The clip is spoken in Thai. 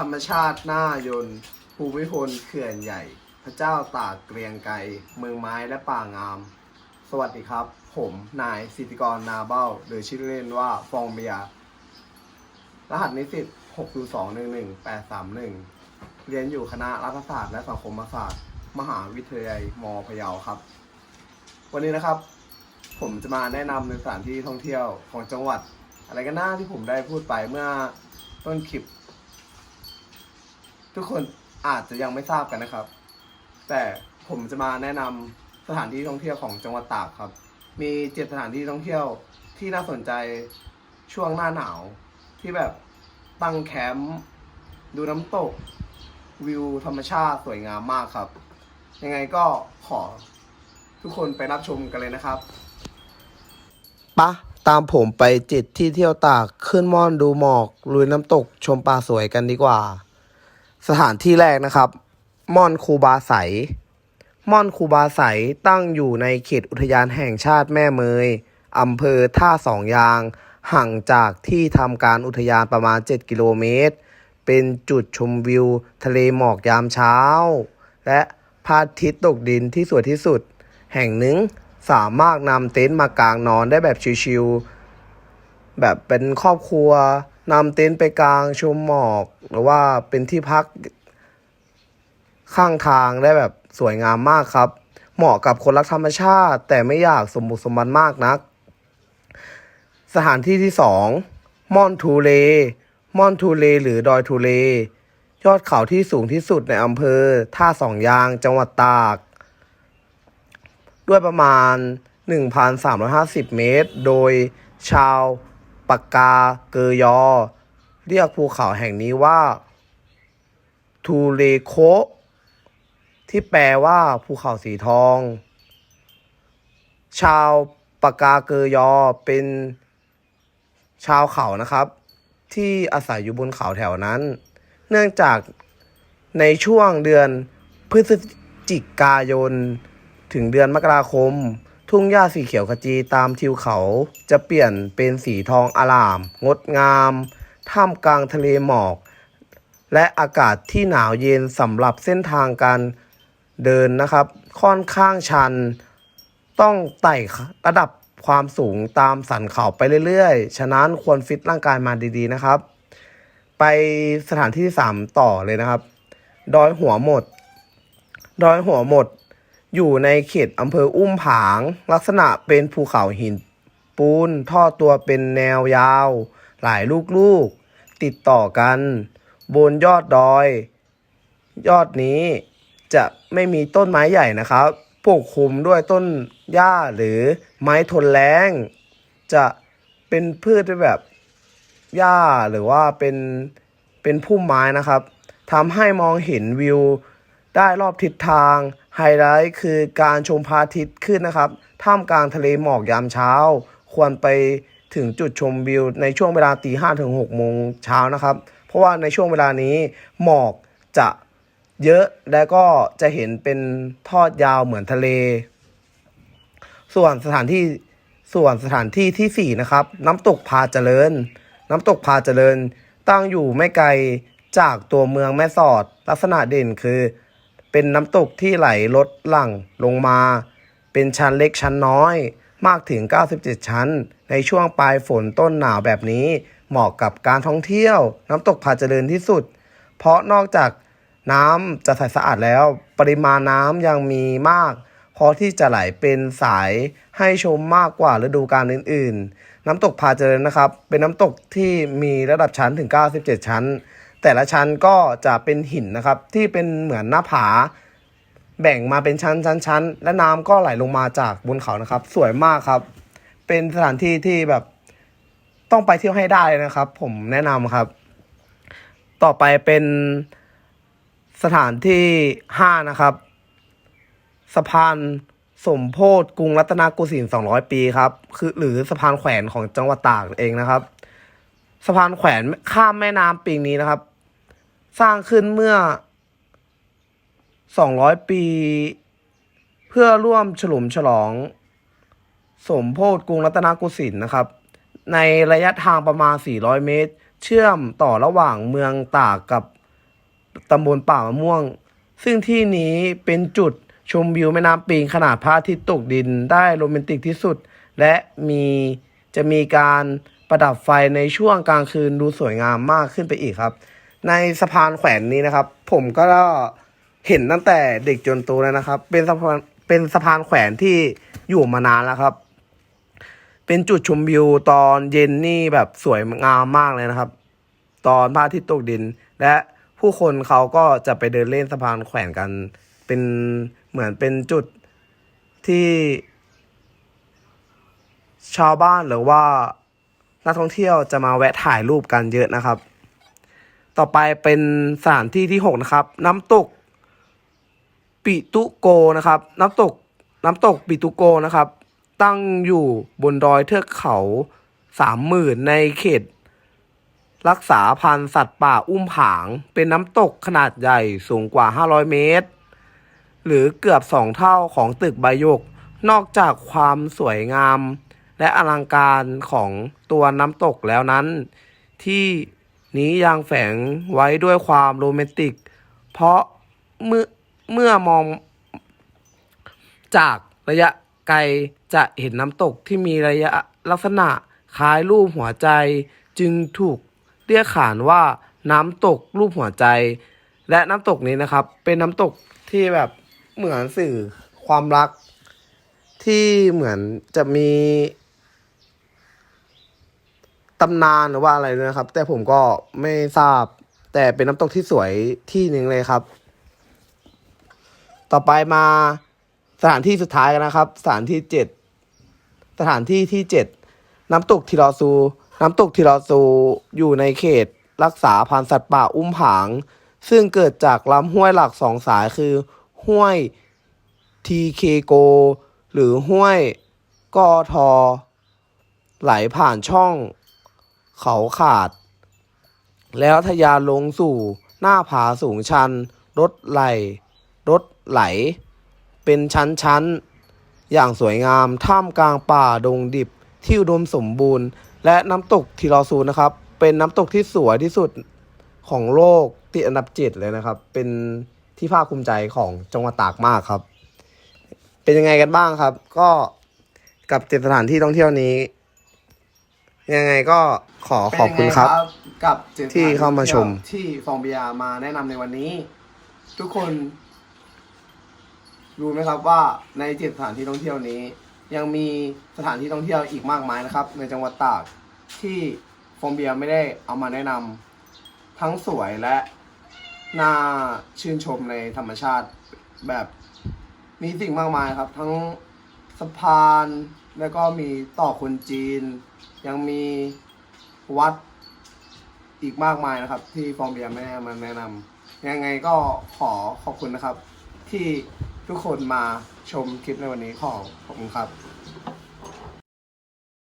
ธรรมชาติหน้ายนภูมิพลเขื่อนใหญ่ พระเจ้าตากเกรียงไกรเมืองไม้และป่างาม สวัสดีครับ ผมนายสิทธิกรนาเบ้า หรือชื่อเล่นว่าฟองเบียรหัสนิสิต6 2 1 1 831 เรียนอยู่คณะรัฐศาสตร์และสังคมศาสตร์ มหาวิทยาลัยมพะเยาครับ วันนี้นะครับ ผมจะมาแนะนำในสถานที่ท่องเที่ยวของจังหวัด อะไรกันหน้าที่ผมได้พูดไปเมื่อต้นคลิป ทุกคนอาจจะยังไม่ทราบกันนะครับ แต่ผมจะมาแนะนำสถานที่ท่องเที่ยวของจังหวัดตากครับ มีเจ็ดสถานที่ท่องเที่ยวที่น่าสนใจช่วงหน้าหนาว ที่แบบตั้งแคมป์ดูน้ำตก วิวธรรมชาติสวยงามมากครับ ยังไงก็ขอทุกคนไปรับชมกันเลยนะครับปะตามผมไปจิตที่เที่ยวตากขึ้นม่อนดูหมอกลุยน้ำตกชมปลาสวยกันดีกว่า สถานที่แรกนะครับ ม่อนคูบาไสม่อนคูบาไสตั้งอยู่ในเขตอุทยานแห่งชาติแม่เมยอำเภอท่าสองยาง ห่างจากที่ทำการอุทยานประมาณ 7 กิโลเมตร เป็นจุดชมวิว ทะเลหมอกยามเช้า และพระอาทิตย์ตกดินที่สวยที่สุด แห่งหนึ่งสามารถนำเต็นท์มากางนอนได้แบบชิวๆแบบเป็นครอบครัว นำเต็นท์ไปกลางชมหมอก หรือว่าเป็นที่พักข้างทางได้แบบสวยงามมากครับ เหมาะกับคนรักธรรมชาติ แต่ไม่อยากสมบุกสมบันมากนัก สถานที่ที่สองมอนทูเลมอนทูเลหรือดอยทูเลยอดเขาที่สูงที่สุดในอำเภอ ท่าสองยางจังหวัดตาก ด้วยประมาณ 1,350 เมตร โดยชาว ปากกาเกยอ เรียกภูเขาแห่งนี้ว่าทูเลโคที่แปลว่าภูเขาสีทอง ชาวปากกาเกยอเป็นชาวเขานะครับ ที่อาศัยอยู่บนเขาแถวนั้น เนื่องจากในช่วงเดือนพฤศจิกายน ถึงเดือนมกราคม ทุ่งหญ้าสีเขียวขจีตามทิวเขา จะเปลี่ยนเป็นสีทองอลาม งดงาม ท่ามกลางทะเลหมอก และอากาศที่หนาวเย็นสำหรับเส้นทางการเดินนะครับ ค่อนข้างชัน ต้องไต่ระดับความสูงตามสันเขาไปเรื่อยๆ ฉะนั้นควรฟิตร่างกายมาดีๆนะครับ ไปสถานที่ที่สามต่อเลยนะครับ ดอยหัวหมด ดอยหัวหมด อยู่ในเขตอำเภออุ้มผาง ลักษณะเป็นภูเขาหินปูนทอดตัวเป็นแนวยาว หลายลูกๆ ติดต่อกัน บนยอดดอย ยอดนี้จะไม่มีต้นไม้ใหญ่นะครับปกคลุมด้วยต้นหญ้าหรือไม้ทนแล้งจะเป็นพืชที่แบบหญ้าหรือว่าเป็นเป็นพุ่มไม้นะครับทำให้มองเห็นวิวได้รอบทิศทาง ไฮไลท์คือการชมพระอาทิตย์ขึ้นนะครับ ท่ามกลางทะเลหมอกยามเช้า ควรไปถึงจุดชมวิวในช่วงเวลาตีห้าถึงหกโมงเช้านะครับ เพราะว่าในช่วงเวลานี้หมอกจะเยอะและก็จะเห็นเป็นทอดยาวเหมือนทะเล ส่วนสถานที่ส่วนสถานที่ที่สี่นะครับ น้ำตกพาเจริญ น้ำตกพาเจริญ ตั้งอยู่ไม่ไกลจากตัวเมืองแม่สอด ลักษณะเด่นคือ เป็นน้ำตกที่ไหลลดหลั่งลงมา เป็นชั้นเล็กชั้นน้อย มากถึง 97 ชั้น ในช่วงปลายฝนต้นหนาวแบบนี้ เหมาะกับการท่องเที่ยว น้ำตกพาเจริญที่สุด เพราะนอกจากน้ำจะใสสะอาดแล้ว ปริมาณน้ำยังมีมากพอที่จะไหลเป็นสายให้ชมมากกว่าฤดูกาลอื่น ๆ น้ำตกพาเจริญนะครับ เป็นน้ำตกที่มีระดับชั้นถึง 97 ชั้น แต่ละชั้นก็จะเป็นหินนะครับ ที่เป็นเหมือนหน้าผา แบ่งมาเป็นชั้นชั้นชั้นและน้ำก็ไหลลงมาจากบนเขานะครับ สวยมากครับ เป็นสถานที่ที่แบบต้องไปเที่ยวให้ได้เลยนะครับ ผมแนะนำครับ ต่อไปเป็นสถานที่ห้านะครับสะพานสมโพธกรุงรัตนโกสินทร์200 ปีครับ คือหรือสะพานแขวนของจังหวัดตากเองนะครับ สะพานแขวนข้ามแม่น้ำปีนี้นะครับ สร้างขึ้นเมื่อ 200 ปี เพื่อร่วมฉลุมฉลอง สมโพธิกรุงรัตนโกสินทร์นะครับ ในระยะทางประมาณ 400 เมตร เชื่อมต่อระหว่างเมืองตากกับตำบลป่ามะม่วง ซึ่งที่นี้เป็นจุดชมวิวแม่น้ำปิงขนาดพระอาทิตย์ตกดินได้โรแมนติกที่สุด และมีจะมีการประดับไฟในช่วงกลางคืนดูสวยงามมากขึ้นไปอีกครับ ในสะพานแขวนนี้นะครับ ผมก็เห็นตั้งแต่เด็กจนโตแล้วนะครับ เป็นสะพานเป็นสะพานแขวนที่อยู่มานานแล้วครับ เป็นจุดชมวิวตอนเย็นนี่แบบสวยงามมากเลยนะครับ ตอนพระอาทิตย์ตกดิน และผู้คนเขาก็จะไปเดินเล่นสะพานแขวนกัน เป็นเหมือนเป็นจุดที่ ชาวบ้านหรือว่านักท่องเที่ยวจะมาแวะถ่ายรูปกันเยอะนะครับ ต่อไปเป็นสถานที่ที่หกนะครับ น้ำตก ปิตุโกนะครับ น้ำตกน้ำตกปิตุโกนะครับ ตั้งอยู่บนดอยเทือกเขาสามหมื่นในเขต รักษาพันธุ์สัตว์ป่าอุ้มผาง เป็นน้ำตกขนาดใหญ่สูงกว่า 500 เมตร หรือเกือบสองเท่าของตึกใบยก นอกจากความสวยงาม และอลังการของตัวน้ำตกแล้วนั้น ที่ นี้ยังแฝงไว้ด้วยความโรแมนติก เพราะเมื่อเมื่อมองจากระยะไกลจะเห็นน้ำตกที่มีระยะลักษณะคล้ายรูปหัวใจจึงถูกเรียกขานว่าน้ำตกรูปหัวใจ และน้ำตกนี้นะครับ เป็นน้ำตกที่แบบเหมือนสื่อความรัก ที่เหมือนจะมี ตำนานหรือว่าอะไรด้วยนะครับ แต่ผมก็ไม่ทราบ แต่เป็นน้ำตกที่สวยที่หนึ่งเลยครับ ต่อไปมาสถานที่สุดท้ายกันนะครับ สถานที่เจ็ดสถานที่ที่เจ็ดน้ำตกทีรอซู น้ำตกทีรอซูอยู่ในเขตรักษาพันธุ์สัตว์ป่าอุ้มผาง ซึ่งเกิดจากลำห้วยหลักสองสายคือ ห้วยทีเคโก หรือห้วยกอทอ ไหลผ่านช่อง เขาขาด แล้วทะยานลงสู่หน้าผาสูงชัน รถไหล รถไหล เป็นชั้นๆ อย่างสวยงามท่ามกลางป่าดงดิบที่อุดมสมบูรณ์ และน้ำตกทีรอซูนะครับ เป็นน้ำตกที่สวยที่สุดของโลกติดอันดับเจ็ดเลยนะครับ เป็นที่ภาคภูมิใจของจังหวัดตากมากครับ เป็นยังไงกันบ้างครับ ก็กับเจ็ดสถานที่ท่องเที่ยวนี้ ยังไงก็ขอขอบคุณครับ เป็นยังไงกับจ็ดที่เข้ามาชม ที่ฟองเบียร์มาแนะนำในวันนี้ ทุกคน รู้ไหมครับว่าในเจ็ดสถานที่ท่องเที่ยวนี้ ยังมีสถานที่ท่องเที่ยวอีกมากมายนะครับ ในจังหวัดตากที่ฟองเบียร์ไม่ได้เอามาแนะนำทั้งสวยและน่าชื่นชมในธรรมชาติแบบมีสิ่งมากมายครับ ทั้งสะพาน แล้วก็มีต่อคนจีน ยังมีวัดอีกมากมายนะครับ ที่ฟองเบียร์แม่มาแนะนำยังไงก็ขอขอบคุณนะครับ ที่ทุกคนมาชมคลิปในวันนี้ขอขอบคุณครับ